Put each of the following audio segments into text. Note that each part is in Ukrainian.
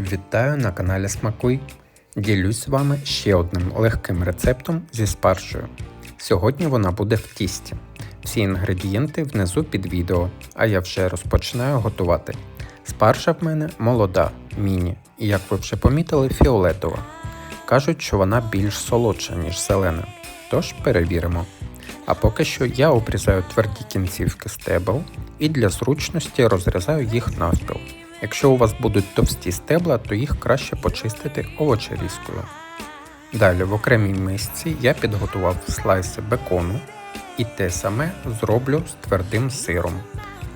Вітаю на каналі Смакуй. Ділюсь з вами ще одним легким рецептом зі спаржею. Сьогодні вона буде в тісті. Всі інгредієнти внизу під відео, а я вже розпочинаю готувати. Спаржа в мене молода, міні, і як ви вже помітили, фіолетова. Кажуть, що вона більш солодша, ніж зелена. Тож перевіримо. А поки що я обрізаю тверді кінцівки стебел і для зручності розрізаю їх навпіл. Якщо у вас будуть товсті стебла, то їх краще почистити овочерізкою. Далі в окремій мисці я підготував слайси бекону і те саме зроблю з твердим сиром.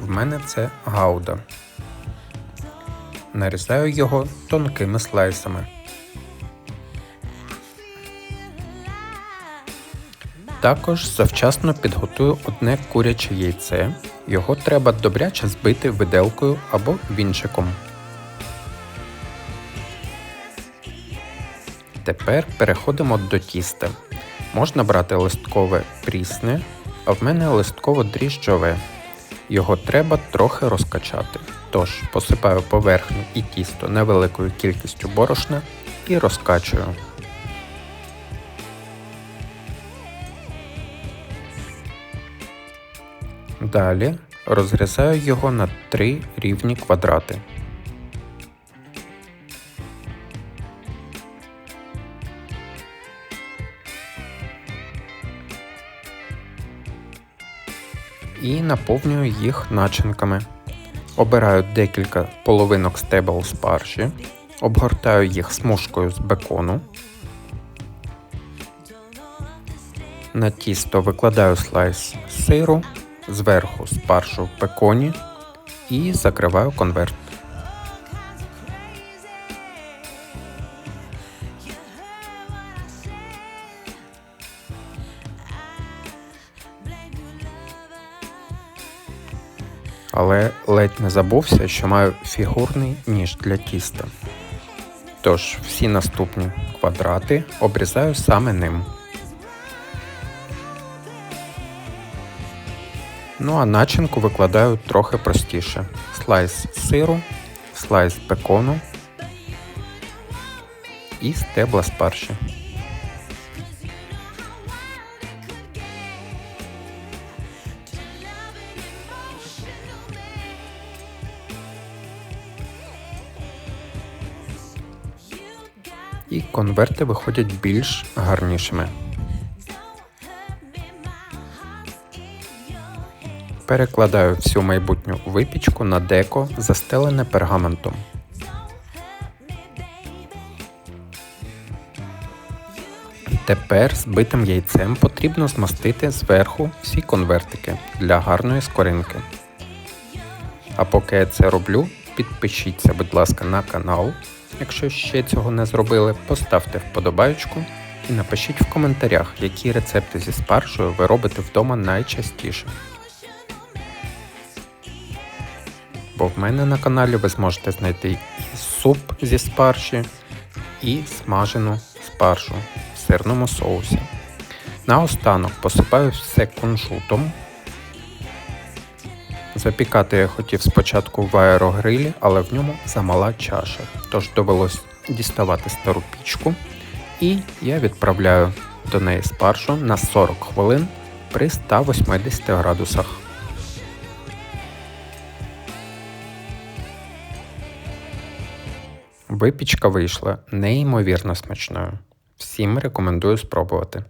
В мене це гауда. Нарізаю його тонкими слайсами. Також завчасно підготую одне куряче яйце. Його треба добряче збити виделкою або вінчиком. Тепер переходимо до тіста. Можна брати листкове прісне, а в мене листково дріжджове. Його треба трохи розкачати. Тож посипаю поверхню і тісто невеликою кількістю борошна і розкачую. Далі розрізаю його на три рівні квадрати. І наповнюю їх начинками. Обираю декілька половинок стебел спаржі, обгортаю їх смужкою з бекону. На тісто викладаю слайс сиру зверху спаржу в пеконі і закриваю конверт. Але ледь не забувся, що маю фігурний ніж для тіста. Тож всі наступні квадрати обрізаю саме ним. Ну а начинку викладаю трохи простіше. Слайс сиру, слайс бекону і стебла спаржі. І конверти виходять більш гарнішими. Перекладаю всю майбутню випічку на деко, застелене пергаментом. Тепер збитим яйцем потрібно змастити зверху всі конвертики для гарної скоринки. А поки я це роблю, підпишіться, будь ласка, на канал. Якщо ще цього не зробили, поставте вподобайку і напишіть в коментарях, які рецепти зі спаржею ви робите вдома найчастіше. Бо в мене на каналі ви зможете знайти і суп зі спаржі, і смажену спаржу в сирному соусі. Наостанок посипаю все кунжутом. Запікати я хотів спочатку в аерогрилі, але в ньому замала чаша, тож довелось діставати стару пічку і я відправляю до неї спаржу на 40 хвилин при 180 градусах. Випічка вийшла неймовірно смачною. Всім рекомендую спробувати.